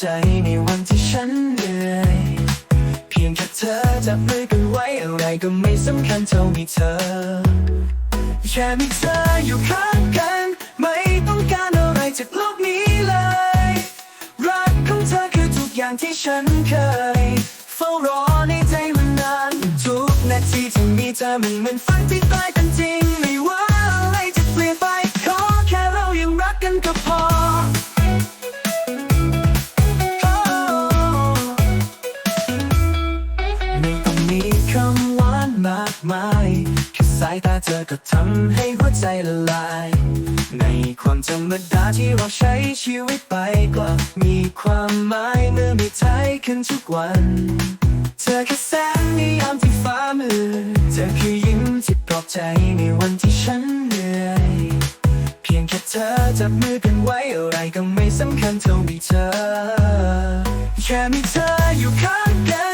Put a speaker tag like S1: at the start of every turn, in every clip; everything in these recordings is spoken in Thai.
S1: ใจในวันที่ฉันเหนื่อย เพียงแค่เธอจับมือกันไว้อะไรก็ไม่สำคัญเท่ามีเธอ แค่มีเธออยู่ข้างกัน ไม่ต้องการอะไรจากโลกนี้เลย รักของเธอคือทุกอย่างที่ฉันเคย เฝ้ารอในใจมานานทุกนาทีที่มีเธอมันเหมือนฝันที่ใกล้เป็นจริงไม่ว่าอะไรจะเปลี่ยนไปขอแค่เรายังรักกันก็พอ มากมายแค่สายตาเธอก็ทำให้หัวใจละลาย ในความธรรมดาที่เราใช้ชีวิตไปกลับมีความหมายเมื่อมีเธอขึ้นทุกวัน เธอคือแสงในยามที่ฟ้ามืดเธอคือยิ้มที่ปลอบใจในวันที่ฉันเหนื่อยเพียงแค่เธอจับมือกันไว้อะไรก็ไม่สำคัญเท่ามีเธอ แค่มีเธออยู่ข้างกัน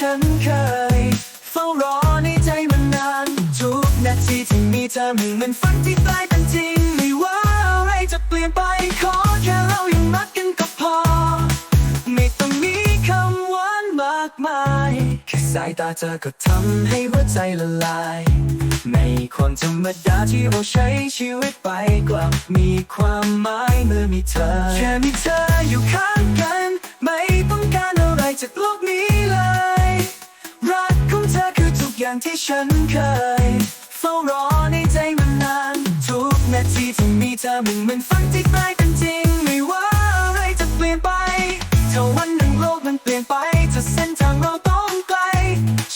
S1: ฉันเคย เฝ้ารอในใจมานาน ทุกนาทีที่มีเธอมันเหมือนฝันที่ใกล้เป็นจริง ไม่ว่าอะไรจะเปลี่ยนไปขอแค่เรายังรักกันก็พอ ไม่ต้องมีคำหวานมากมายแค่สายตาเธอก็ทำให้หัวใจละลายในความธรรมดาที่เราใช้ชีวิตไปกลับมีความหมายเมื่อมีเธอ แค่มีเธออยู่ข้างกัน ไม่ต้องการอะไรจากโลก อย่างที่ฉันเคย เฝ้ารอในใจมานาน ทุกนาทีที่มีเธอมันเหมือนฝันที่ใกล้เป็นจริง ไม่ว่าอะไรจะเปลี่ยนไปถ้าวันหนึ่งโลกมันเปลี่ยนไปถ้าเส้นทางเราต้องไกล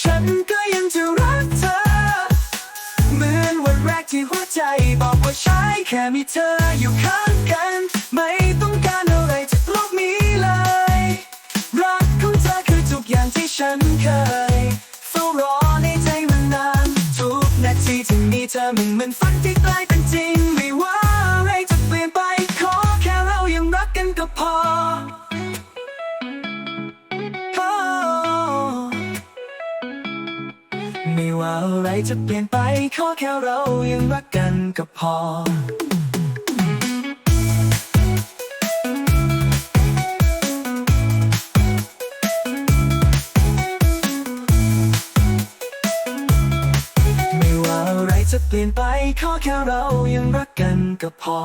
S1: ฉันก็ยังจะรักเธอ เหมือนวันแรกที่หัวใจบอกว่าใช่แค่มีเธออยู่ข้างกัน ไม่ว่าอะไรจะเปลี่ยนไป ขอแค่เรายังรักกันก็พอไม่ว่าอะไรจะเปลี่ยนไปขอแค่เรายังรักกันก็พอ